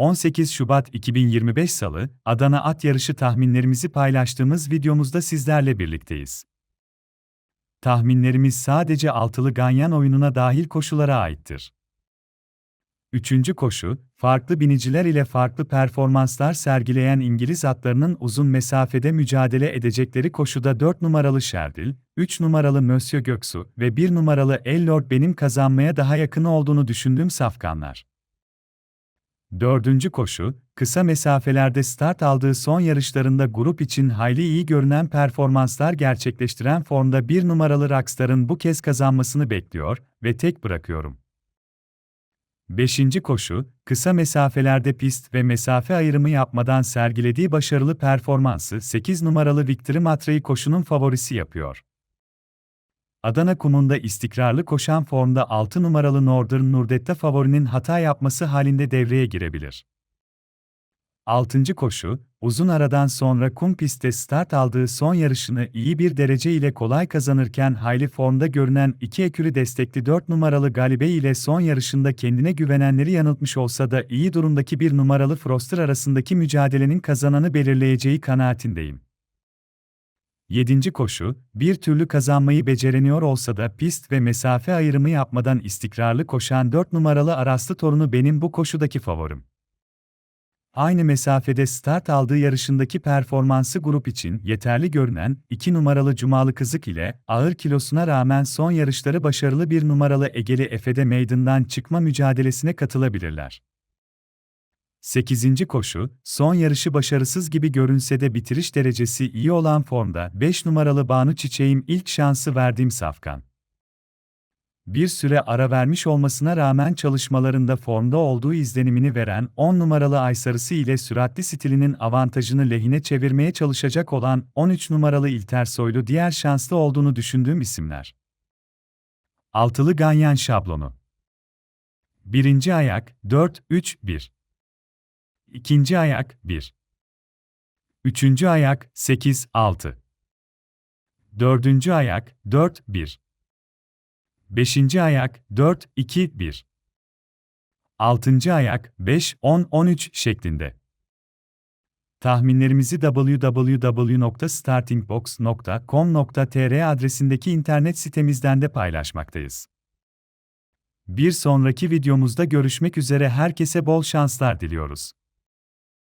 18 Şubat 2025 Salı, Adana At Yarışı tahminlerimizi paylaştığımız videomuzda sizlerle birlikteyiz. Tahminlerimiz sadece altılı ganyan oyununa dahil koşulara aittir. Üçüncü koşu, farklı biniciler ile farklı performanslar sergileyen İngiliz atlarının uzun mesafede mücadele edecekleri koşuda 4 numaralı Şerdil, 3 numaralı Monsieur Göksu ve 1 numaralı Ellord benim kazanmaya daha yakın olduğunu düşündüğüm safkanlar. Dördüncü koşu, kısa mesafelerde start aldığı son yarışlarında grup için hayli iyi görünen performanslar gerçekleştiren formda bir numaralı Rockstar'ın bu kez kazanmasını bekliyor ve tek bırakıyorum. Beşinci koşu, kısa mesafelerde pist ve mesafe ayrımı yapmadan sergilediği başarılı performansı 8 numaralı Victory Matre'yi koşunun favorisi yapıyor. Adana kumunda istikrarlı koşan formda 6 numaralı Northern Nurdetta favorinin hata yapması halinde devreye girebilir. 6. koşu, uzun aradan sonra kum pistte start aldığı son yarışını iyi bir derece ile kolay kazanırken hayli formda görünen iki ekürü destekli 4 numaralı Galibe ile son yarışında kendine güvenenleri yanıltmış olsa da iyi durumdaki bir numaralı Froster arasındaki mücadelenin kazananı belirleyeceği kanaatindeyim. 7. koşu, bir türlü kazanmayı becereniyor olsa da pist ve mesafe ayrımı yapmadan istikrarlı koşan 4 numaralı Araslı torunu benim bu koşudaki favorim. Aynı mesafede start aldığı yarışındaki performansı grup için yeterli görünen 2 numaralı Cumalı Kızık ile ağır kilosuna rağmen son yarışları başarılı bir numaralı Egeli Efe'de meydandan çıkma mücadelesine katılabilirler. 8. koşu, son yarışı başarısız gibi görünse de bitiriş derecesi iyi olan formda 5 numaralı Banu Çiçeğim ilk şansı verdiğim safkan. Bir süre ara vermiş olmasına rağmen çalışmalarında formda olduğu izlenimini veren 10 numaralı Aysarısı ile süratli stilinin avantajını lehine çevirmeye çalışacak olan 13 numaralı İlter Soylu diğer şanslı olduğunu düşündüğüm isimler. Altılı Ganyan şablonu. Birinci ayak 4-3-1 İkinci ayak 1. Üçüncü ayak 8 6. Dördüncü ayak 4 1. Beşinci ayak 4 2 1. Altıncı ayak 5 10 13 şeklinde. Tahminlerimizi www.startingbox.com.tr adresindeki internet sitemizden de paylaşmaktayız. Bir sonraki videomuzda görüşmek üzere herkese bol şanslar diliyoruz.